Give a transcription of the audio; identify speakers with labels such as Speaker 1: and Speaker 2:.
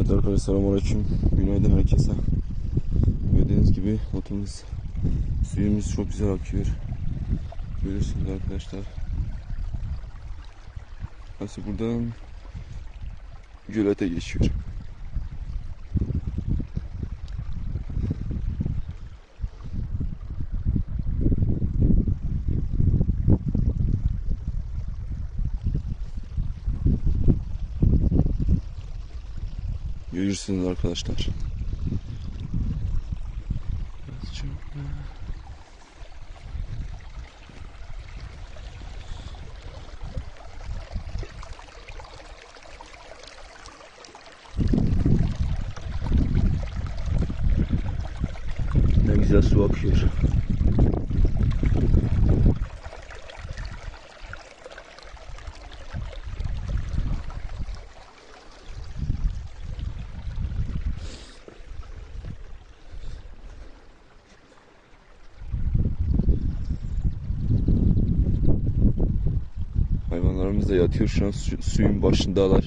Speaker 1: Evet arkadaşlar selamünaleyküm. Günaydın herkese. Gördüğünüz gibi otumuz suyumuz çok güzel akıyor. Görüyorsunuz arkadaşlar. Nasıl buradan gölete geçiyor. Görürsünüz arkadaşlar. Ne güzel su akıyor. Hayvanlarımız da yatıyor şu an su- suyun başındalar.